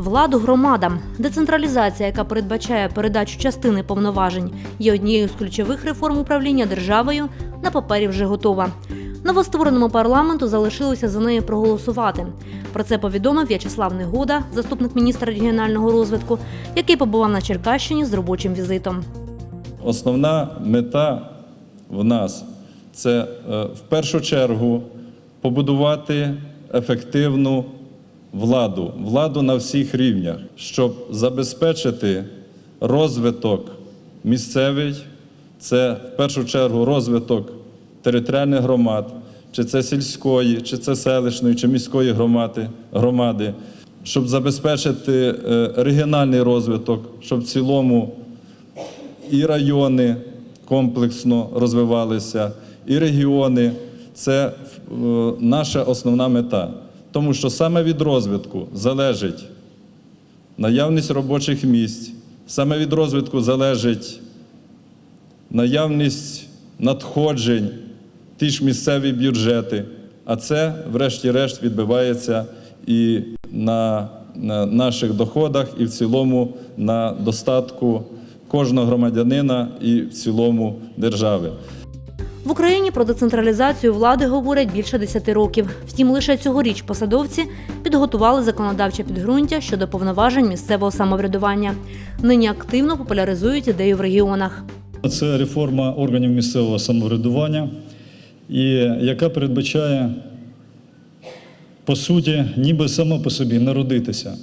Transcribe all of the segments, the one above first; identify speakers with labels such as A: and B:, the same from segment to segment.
A: Владу громадам. Децентралізація, яка передбачає передачу частини повноважень, є однією з ключових реформ управління державою. На папері вже готова. Новоствореному парламенту залишилося за нею проголосувати. Про це повідомив В'ячеслав Негода, заступник міністра регіонального розвитку, який побував на Черкащині з робочим візитом.
B: Основна мета в нас це е, в першу чергу побудувати ефективну владу, владу на всіх рівнях, щоб забезпечити розвиток місцевий, це в першу чергу розвиток територіальних громад, чи це сільської, чи це селищної, чи міської громади, громади, щоб забезпечити е, регіональний розвиток, щоб в цілому і райони комплексно розвивалися, і регіони. Це е, наша основна мета. Тому що саме від розвитку залежить наявність робочих місць, саме від розвитку залежить наявність надходжень, ті ж місцеві бюджети. А це, врешті-решт, відбивається і на, на наших доходах, і в цілому на достатку кожного громадянина і в цілому держави.
A: В Україні про децентралізацію влади говорять більше 10 років. Втім, лише цьогоріч посадовці підготували законодавче підґрунтя щодо повноважень місцевого самоврядування. Нині активно популяризують ідею в регіонах.
C: Це реформа органів місцевого самоврядування, і яка передбачає, по суті, ніби само по собі народитися.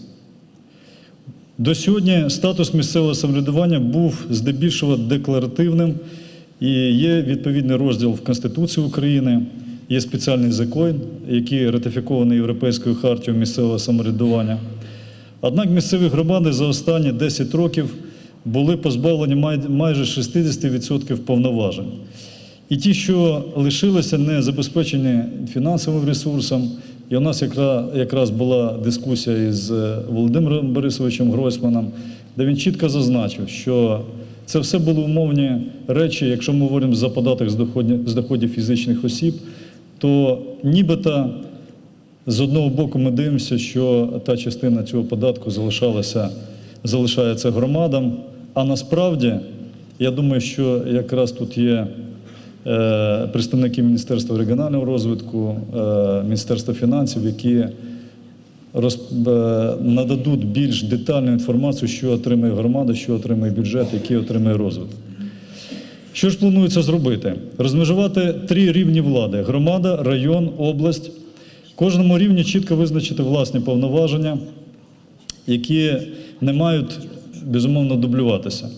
C: До сьогодні статус місцевого самоврядування був здебільшого декларативним, і є відповідний розділ в Конституції України, є спеціальний закон, який ратифікований Європейською хартією місцевого самоврядування. Однак місцеві громади за останні 10 років були позбавлені майже 60% повноважень. І ті, що лишилися, не забезпечені фінансовим ресурсом. І у нас якраз, була дискусія із е, Володимиром Борисовичем Гройсманом, де він чітко зазначив, що це все були умовні речі, якщо ми говоримо за податок з доходів, фізичних осіб, то нібито з одного боку ми дивимося, що та частина цього податку залишалася, залишається громадам. А насправді, я думаю, що якраз тут є е, представники Міністерства регіонального розвитку, е, Міністерства фінансів, які роз, е, нададуть більш детальну інформацію, що отримує громада, що отримує бюджет, який отримує розвиток. Що ж планується зробити? Розмежувати три рівні влади: громада, район, область. Кожному рівні чітко визначити власні повноваження, які не мають безумовно дублюватися.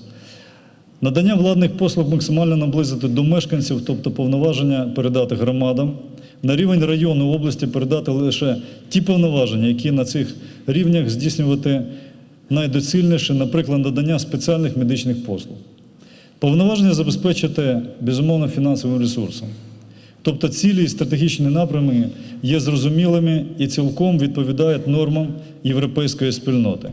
C: Надання владних послуг максимально наблизити до мешканців, тобто повноваження передати громадам. На рівень району області передати лише ті повноваження, які на цих рівнях здійснювати найдоцільніше, наприклад, надання спеціальних медичних послуг. Повноваження забезпечити безумовно фінансовим ресурсом. Тобто цілі і стратегічні напрями є зрозумілими і цілком відповідають нормам європейської спільноти.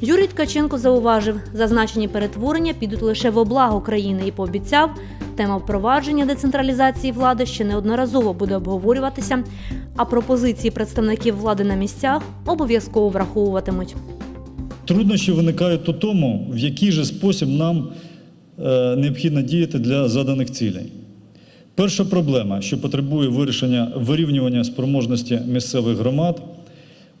A: Юрій Ткаченко зауважив, зазначені перетворення підуть лише в облагу країни і пообіцяв, тема впровадження децентралізації влади ще неодноразово буде обговорюватися, а пропозиції представників влади на місцях обов'язково враховуватимуть.
C: Труднощі виникають у тому, в який же спосіб нам е, необхідно діяти для заданих цілей. Перша проблема, що потребує вирішення вирівнювання спроможності місцевих громад.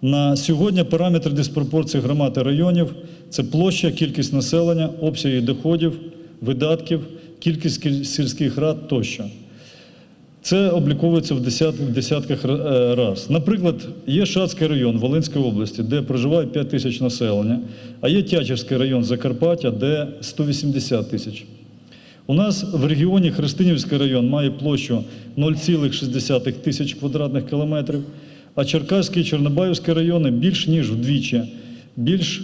C: На сьогодні параметри диспропорції громад і районів це площа, кількість населення, обсяги доходів, видатків, кількість сільських рад тощо. Це обліковується в десят- десятках е, раз. Наприклад, є Шацький район Волинської області, де проживає 5 тисяч населення, а є Тячівський район Закарпаття, де 180 тисяч. У нас в регіоні Христинівський район має площу 0,6 тисяч квадратних кілометрів, а Черкаський і Чорнобаївський райони більш ніж вдвічі, більш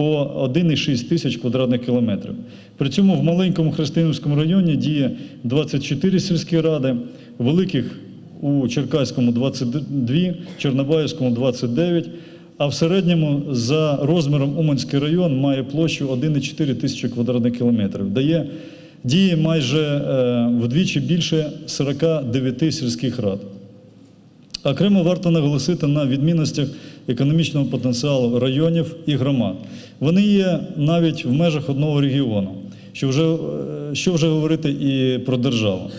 C: по 1,6 тисяч квадратних кілометрів. При цьому в маленькому Христинівському районі діє 24 сільські ради, великих у Черкаському 22, Чорнобаївському 29, а в середньому за розміром Уманський район має площу 1,4 тисячі квадратних кілометрів, дає діє майже е, вдвічі більше 49 сільських рад. Окремо варто наголосити на відмінностях економічного потенціалу районів і громад. Вони є навіть в межах одного регіону, що вже, е, що вже говорити і про державу.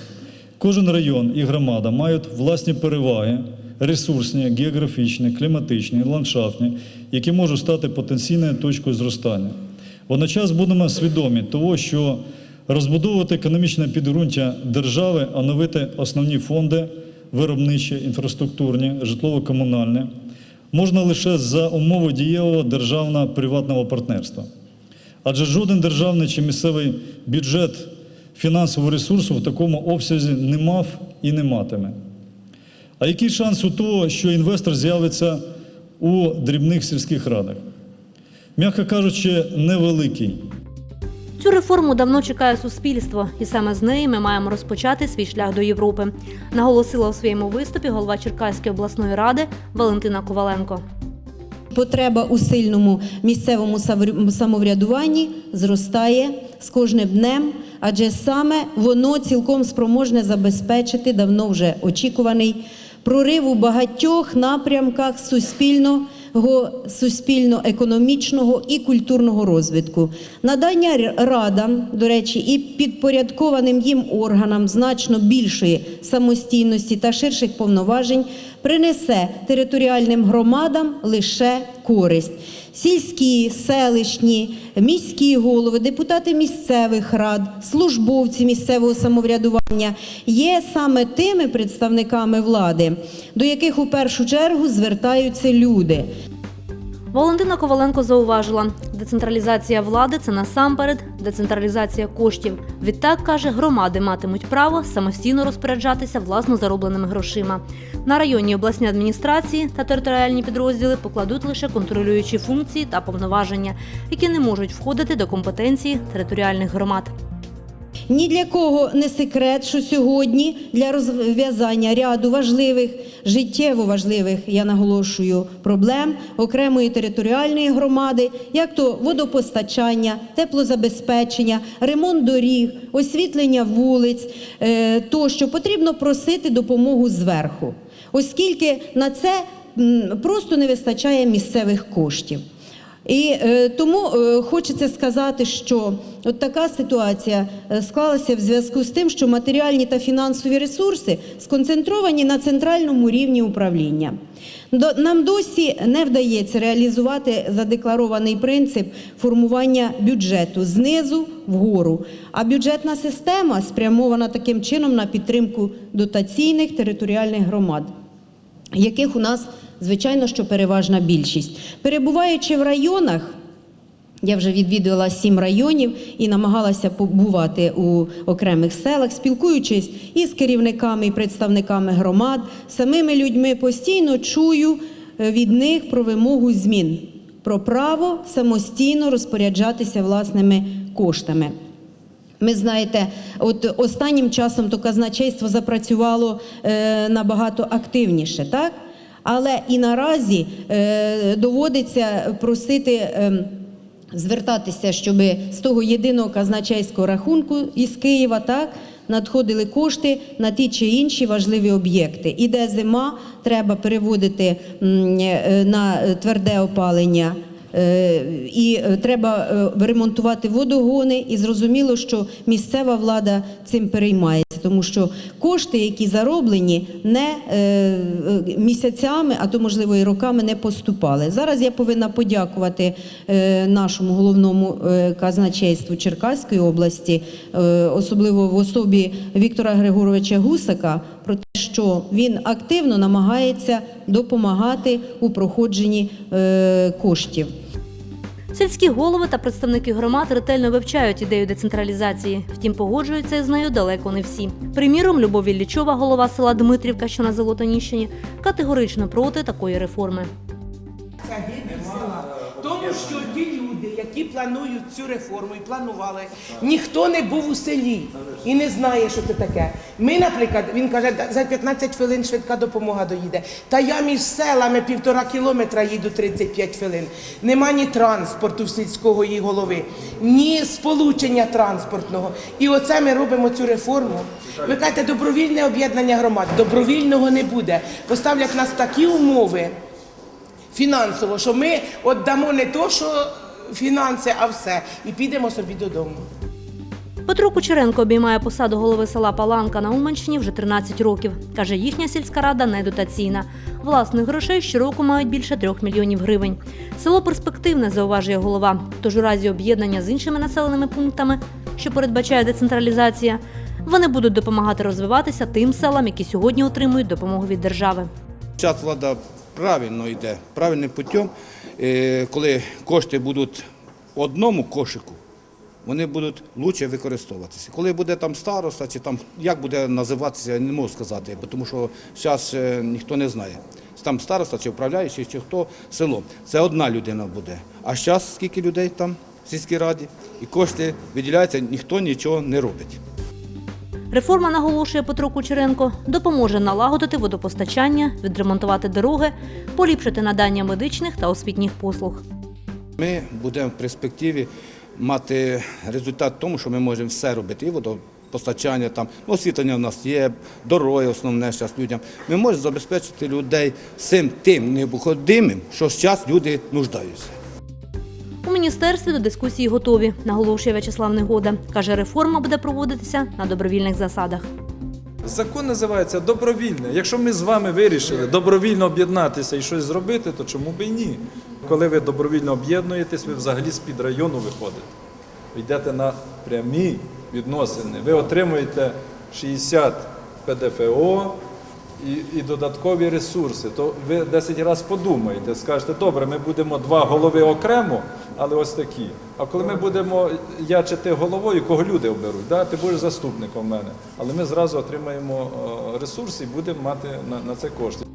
C: Кожен район і громада мають власні переваги, ресурсні, географічні, кліматичні, ландшафтні, які можуть стати потенційною точкою зростання. Водночас будемо свідомі того, що розбудовувати економічне підґрунтя держави, оновити основні фонди виробничі, інфраструктурні, житлово-комунальні, можна лише за умови дієвого державно-приватного партнерства. Адже жоден державний чи місцевий бюджет фінансового ресурсу в такому обсязі не мав і не матиме. А який шанс у того, що інвестор з'явиться у дрібних сільських радах? М'яко кажучи, невеликий.
A: Цю реформу давно чекає суспільство, і саме з неї ми маємо розпочати свій шлях до Європи, наголосила у своєму виступі голова Черкаської обласної ради Валентина Коваленко.
D: Потреба у сильному місцевому самоврядуванні зростає з кожним днем, адже саме воно цілком спроможне забезпечити давно вже очікуваний прорив у багатьох напрямках суспільного, суспільно-економічного і культурного розвитку. Надання радам, до речі, і підпорядкованим їм органам значно більшої самостійності та ширших повноважень принесе територіальним громадам лише користь. Сільські, селищні, міські голови, депутати місцевих рад, службовці місцевого самоврядування є саме тими представниками влади, до яких у першу чергу звертаються люди.
A: Валентина Коваленко зауважила, децентралізація влади це насамперед децентралізація коштів. Відтак каже, громади матимуть право самостійно розпоряджатися власно заробленими грошима. На районні обласні адміністрації та територіальні підрозділи покладуть лише контролюючі функції та повноваження, які не можуть входити до компетенції територіальних громад.
D: Ні для кого не секрет, що сьогодні для розв'язання ряду важливих, життєво важливих, я наголошую, проблем окремої територіальної громади, як то водопостачання, теплозабезпечення, ремонт доріг, освітлення вулиць, е, тощо потрібно просити допомогу зверху, оскільки на це просто не вистачає місцевих коштів. І е, тому е, хочеться сказати, що от така ситуація е, склалася в зв'язку з тим, що матеріальні та фінансові ресурси сконцентровані на центральному рівні управління. До, нам досі не вдається реалізувати задекларований принцип формування бюджету знизу вгору. А бюджетна система спрямована таким чином на підтримку дотаційних територіальних громад яких у нас, звичайно, що переважна більшість. Перебуваючи в районах, я вже відвідувала сім районів і намагалася побувати у окремих селах, спілкуючись із керівниками і представниками громад, самими людьми, постійно чую е, від них про вимогу змін, про право самостійно розпоряджатися власними коштами. Ми знаєте, от останнім часом то казначейство запрацювало е, набагато активніше, так? Але і наразі е, доводиться просити. Е, Звертатися, щоб з того єдиного казначейського рахунку із Києва так надходили кошти на ті чи інші важливі об'єкти. Іде зима, треба переводити е, на тверде опалення Е, І е, треба ремонтувати водогони, і зрозуміло, що місцева влада цим переймається, тому що кошти, які зароблені, не е, е, місяцями, а то можливо і роками не поступали. Зараз я повинна подякувати е, нашому головному е, казначейству Черкаської області, е, особливо в особі Віктора Григоровича Гусака, про те, що він активно намагається допомагати у проходженні е, коштів.
A: Сільські голови та представники громад ретельно вивчають ідею децентралізації, втім погоджуються із нею далеко не всі. Приміром, Любов Іллічова, голова села Дмитрівка, що на Золотоніщині, категорично проти такої реформи.
E: Які планують цю реформу і планували, ніхто не був у селі і не знає, що це таке. Ми, наприклад, він каже, за 15 хвилин швидка допомога доїде. Та я між селами півтора кілометра їду 35 хвилин. Нема ні транспорту в сільського її голови, ні сполучення транспортного. І оце ми робимо цю реформу. Ви кажете, добровільне об'єднання громад. Добровільного не буде. Поставлять нас такі умови фінансово, що ми віддамо не то, що фінанси, а все, і підемо собі додому.
A: Петро Кучеренко обіймає посаду голови села Паланка на Уманщині вже 13 років. Каже, їхня сільська рада не дотаційна. Власних грошей щороку мають більше трьох мільйонів гривень. Село перспективне, зауважує голова. Тож у разі об'єднання з іншими населеними пунктами, що передбачає децентралізація, вони будуть допомагати розвиватися тим селам, які сьогодні отримують допомогу від держави.
F: Зараз влада правильно йде, правильним путем. Е, Коли кошти будуть в одному кошику, вони будуть краще використовуватися. Коли буде там староста, чи там як буде називатися, я не можу сказати, тому що зараз ніхто не знає. Там староста, чи управляючий, чи хто село. Це одна людина буде. А зараз скільки людей там в сільській раді, і кошти виділяються, ніхто нічого не робить.
A: Реформа, наголошує Петро Кучеренко, допоможе налагодити водопостачання, відремонтувати дороги, поліпшити надання медичних та освітніх послуг.
F: Ми будемо в перспективі мати результат тому, що ми можемо все робити. І водопостачання, там, освітлення в нас є, дороги основне зараз людям. Ми можемо забезпечити людей всім тим необходимим, що зараз люди нуждаються.
A: Міністерстві до дискусії готові, наголошує В'ячеслав Негода. Каже, реформа буде проводитися на добровільних засадах.
B: Закон називається добровільне. Якщо ми з вами вирішили добровільно об'єднатися і щось зробити, то чому б і ні? Коли ви добровільно об'єднуєтесь, ви взагалі з-під району виходите. Ви йдете на прямі відносини. Ви отримуєте 60 ПДФО і, і додаткові ресурси. То ви 10 разів подумаєте, скажете, добре, ми будемо два голови окремо, але ось такі. А коли ми будемо, я чи ти головою, кого люди оберуть, да? ти будеш заступником в мене. Але ми зразу отримаємо е, ресурси і будемо мати на, на це кошти.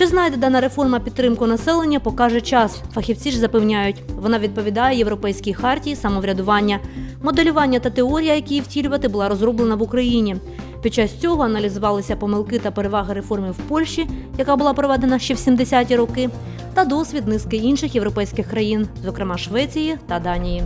A: Чи знайде дана реформа підтримку населення, покаже час. Фахівці ж запевняють, вона відповідає європейській хартії самоврядування. Моделювання та теорія, які її втілювати, була розроблена в Україні. Під час цього аналізувалися помилки та переваги реформи в Польщі, яка була проведена ще в 70-ті роки, та досвід низки інших європейських країн, зокрема Швеції та Данії.